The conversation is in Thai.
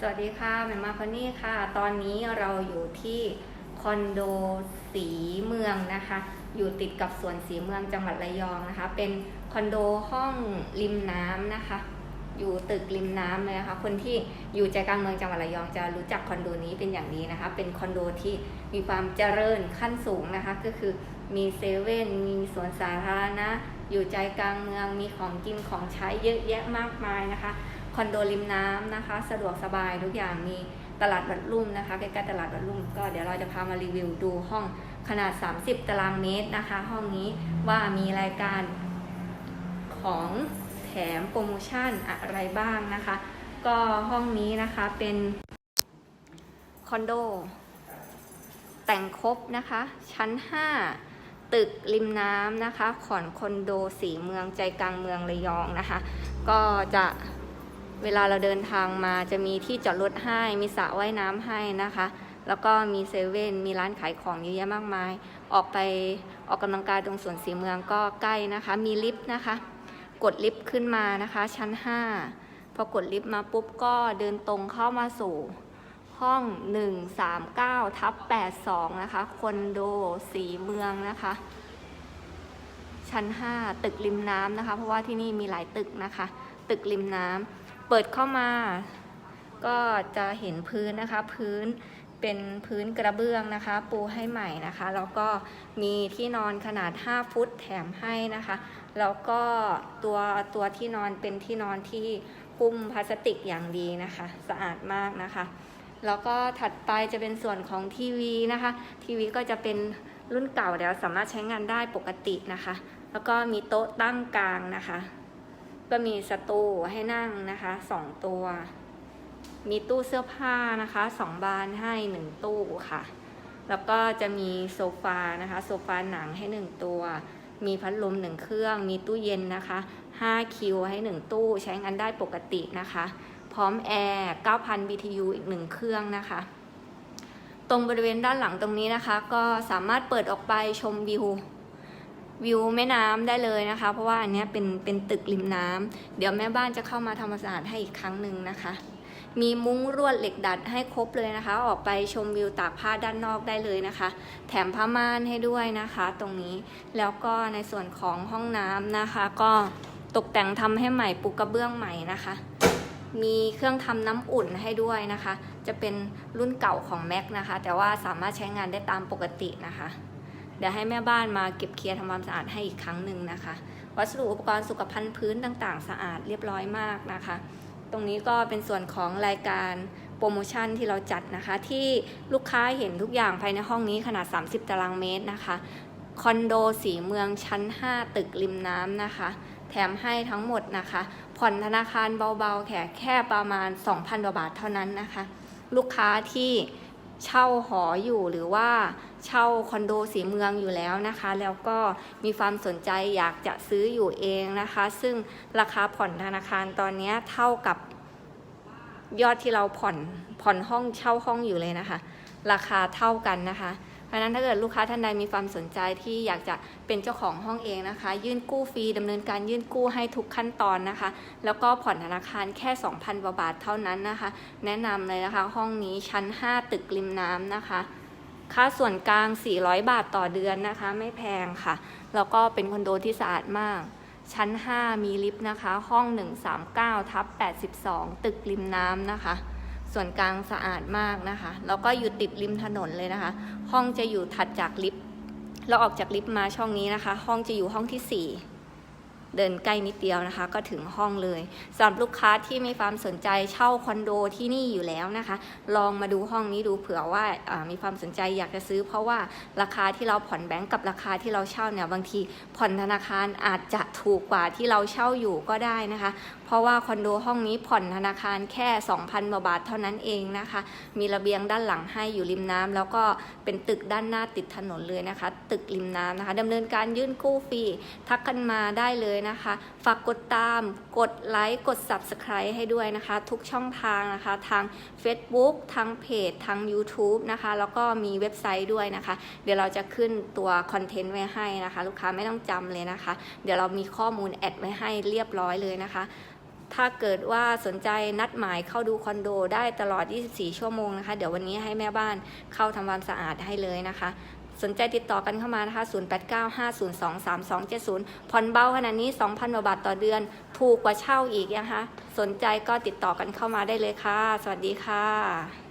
สวัสดีค่ะแมมมาคอนนี่ค่ะ ตอนนี้เราอยู่ที่คอนโดสีเมืองนะคะ อยู่ติดกับสวนสีเมืองจังหวัดระยองนะคะ เป็นคอนโดห้องริมน้ำนะคะ อยู่ตึกริมน้ำเลยนะคะ คนที่อยู่ใจกลางเมืองจังหวัดระยองจะรู้จักคอนโดนี้เป็นอย่างดีนะคะ เป็นคอนโดที่มีความเจริญขั้นสูงนะคะ ก็คือมีเซเว่น มีสวนสาธารณะ อยู่ใจกลางเมือง มีของกินของใช้เยอะแยะมากมายนะคะ คอนโดริมน้ำนะคะ สะดวกสบายทุกอย่างมีตลาดวัดลุ่มนะคะใกล้ๆตลาดวัดลุ่มก็เดี๋ยวเราจะพามารีวิวดูห้องขนาด 30 ตารางเมตรนะคะ ห้องนี้ว่ามีรายการของแถมโปรโมชั่นอะไรบ้างนะคะ ก็ห้องนี้นะคะเป็นคอนโดแต่งครบนะคะ ชั้น 5 ตึกริมน้ำนะคะ ขอนคอนโดสีเมืองใจกลางเมืองระยองนะคะ ก็จะ เวลาเราเดินทางมาจะมีที่จอดรถให้ มีสระว่ายน้ำให้นะคะ แล้วก็มีเซเว่น มีร้านขายของเยอะแยะมากมาย ออกไปออกกำลังกายตรงสวนสีเมืองก็ใกล้นะคะ มีลิฟต์นะคะ กดลิฟต์ขึ้นมานะคะ ชั้น 5 พอกดลิฟต์มาปุ๊บก็เดินตรงเข้ามาสู่ห้อง 139ทับ82 นะคะ คอนโดสีเมืองนะคะ ชั้น 5 ตึกริมน้ำนะคะ เพราะว่าที่นี่มีหลายตึกนะคะ ตึกริมน้ำ เปิดเข้ามา ก็จะเห็นพื้นนะคะ พื้นเป็นพื้นกระเบื้องนะคะ ปูให้ใหม่นะคะ แล้วก็มีที่นอนขนาด 5 ฟุตแถมให้นะคะ แล้วก็ตัวตัวที่นอนเป็นที่นอนที่หุ้มพลาสติกอย่างดีนะคะ สะอาดมากนะคะ แล้วก็ถัดไปจะเป็นส่วนของทีวีนะคะ ทีวีก็จะเป็นรุ่นเก่าเดี๋ยวสามารถใช้งานได้ปกตินะคะ แล้วก็มีโต๊ะตั้งกลางนะคะ ก็มีสตูให้นั่งนะคะสองตัว มีตู้เสื้อผ้านะคะสองบานให้หนึ่งตู้ค่ะ แล้วก็จะมีโซฟานะคะโซฟาหนังให้หนึ่งตัว มีพัดลมหนึ่งเครื่อง มีตู้เย็นนะคะ5คิวให้หนึ่งตู้ใช้งานได้ปกตินะคะ พร้อมแอร์9,000 BTU อีกหนึ่งเครื่องนะคะตรงบริเวณด้านหลังตรงนี้นะคะ ก็สามารถเปิดออกไปชมวิว วิวแม่น้ำได้เลยนะคะ เพราะว่าอันนี้เป็นเป็นตึกริมน้ำเดี๋ยวแม่บ้านจะเข้ามาทำความสะอาดให้อีกครั้งหนึ่งนะคะ มีมุ้งลวดเหล็กดัดให้ครบเลยนะคะ ออกไปชมวิวตากผ้าด้านนอกได้เลยนะคะ แถมผ้าม่านให้ด้วยนะคะ ตรงนี้แล้วก็ในส่วนของห้องน้ำนะคะ ก็ตกแต่งทำให้ใหม่ปูกระเบื้องใหม่นะคะ มีเครื่องทำน้ำอุ่นให้ด้วยนะคะ จะเป็นรุ่นเก่าของแม็กนะคะ แต่ว่าสามารถใช้งานได้ตามปกตินะคะ เดี๋ยวให้แม่บ้านมาเก็บเคลียร์ทำความสะอาดให้อีกครั้งหนึ่งนะคะ วัสดุอุปกรณ์สุขภัณฑ์พื้นต่างๆ สะอาดเรียบร้อยมากนะคะ ตรงนี้ก็เป็นส่วนของรายการโปรโมชั่นที่เราจัดนะคะ ที่ลูกค้าเห็นทุกอย่างภายในห้องนี้ขนาด 30 ตารางเมตรนะคะคอนโดสีเมืองชั้น 5 ตึกริมน้ำนะคะ แถมให้ทั้งหมดนะคะ ผ่อนธนาคารเบาๆแค่แค่ประมาณ 2,000กว่าบาทเท่านั้นนะคะ ลูกค้าที่ เช่าหออยู่หรือว่าเช่าคอนโดสีเมืองอยู่แล้วนะคะ แล้วก็มีความสนใจอยากจะซื้ออยู่เองนะคะ ซึ่งราคาผ่อนธนาคารตอนนี้เท่ากับยอดที่เราผ่อนผ่อนห้องเช่าห้องอยู่เลยนะคะ ราคาเท่ากันนะคะ เพราะนั้นถ้าเกิดลูกค้าท่านใดมีความสนใจที่อยากจะเป็นเจ้าของห้องเองนะคะ ยื่นกู้ฟรีดำเนินการยื่นกู้ให้ทุกขั้นตอนนะคะ แล้วก็ผ่อนธนาคารแค่ 2,000กว่าบาทเท่านั้นนะคะ แนะนำเลยนะคะ ห้องนี้ชั้น 5 ตึกริมน้ำนะคะค่าส่วนกลาง 400 บาทต่อเดือนนะคะ ไม่แพงค่ะ แล้วก็เป็นคอนโดที่สะอาดมาก ชั้น 5 มีลิฟต์นะคะ ห้อง 139ทับ82 ตึกริมน้ำนะคะ ส่วนกลางสะอาดมากนะคะ แล้วก็อยู่ติดริมถนนเลยนะคะ ห้องจะอยู่ถัดจากลิฟต์เราออกจากลิฟต์มาช่องนี้นะคะ ห้องจะอยู่ห้องที่ 4เดินใกล้นิดเดียวนะคะ ก็ถึงห้องเลยสำหรับลูกค้าที่มีความสนใจเช่าคอนโดที่นี่อยู่แล้วนะคะ ลองมาดูห้องนี้ดูเผื่อว่าอ่ามีความสนใจอยากจะซื้อ เพราะว่าราคาที่เราผ่อนแบงก์กับราคาที่เราเช่าเนี่ยบางทีผ่อนธนาคารอาจจะถูกกว่าที่เราเช่าอยู่ก็ได้นะคะเพราะว่าคอนโดห้องนี้ผ่อนธนาคารแค่ 2,000กว่าบาทเท่านั้นเองนะคะ มีระเบียงด้านหลังให้อยู่ริมน้ำแล้วก็เป็นตึกด้านหน้าติดถนนเลยนะคะ ตึกริมน้ำนะคะดำเนินการยื่นกู้ฟรีทักกันมาได้เลยนะคะ ฝากกดตาม กดไลค์กด Subscribe ให้ด้วยนะคะ ทุกช่องทางนะคะ ทาง Facebook ทางเพจทาง YouTube นะคะ แล้วก็มีเว็บไซต์ด้วยนะคะ เดี๋ยวเราจะขึ้นตัวคอนเทนต์ไว้ให้นะคะ ลูกค้าไม่ต้องจำเลยนะคะ เดี๋ยวเรามีข้อมูลแอดไว้ให้เรียบร้อยเลยนะคะ ถ้าเกิดว่าสนใจนัดหมายเข้าดูคอนโดได้ตลอด 24 ชั่วโมงนะคะ เดี๋ยววันนี้ให้แม่บ้านเข้าทำความสะอาดให้เลยนะคะ สนใจติดต่อกันเข้ามานะคะ 0895023270 ผ่อนเบาขนาดนี้ 2,000กว่าบาทต่อเดือน ถูกกว่าเช่าอีกนะคะ สนใจก็ติดต่อกันเข้ามาได้เลยค่ะ สวัสดีค่ะ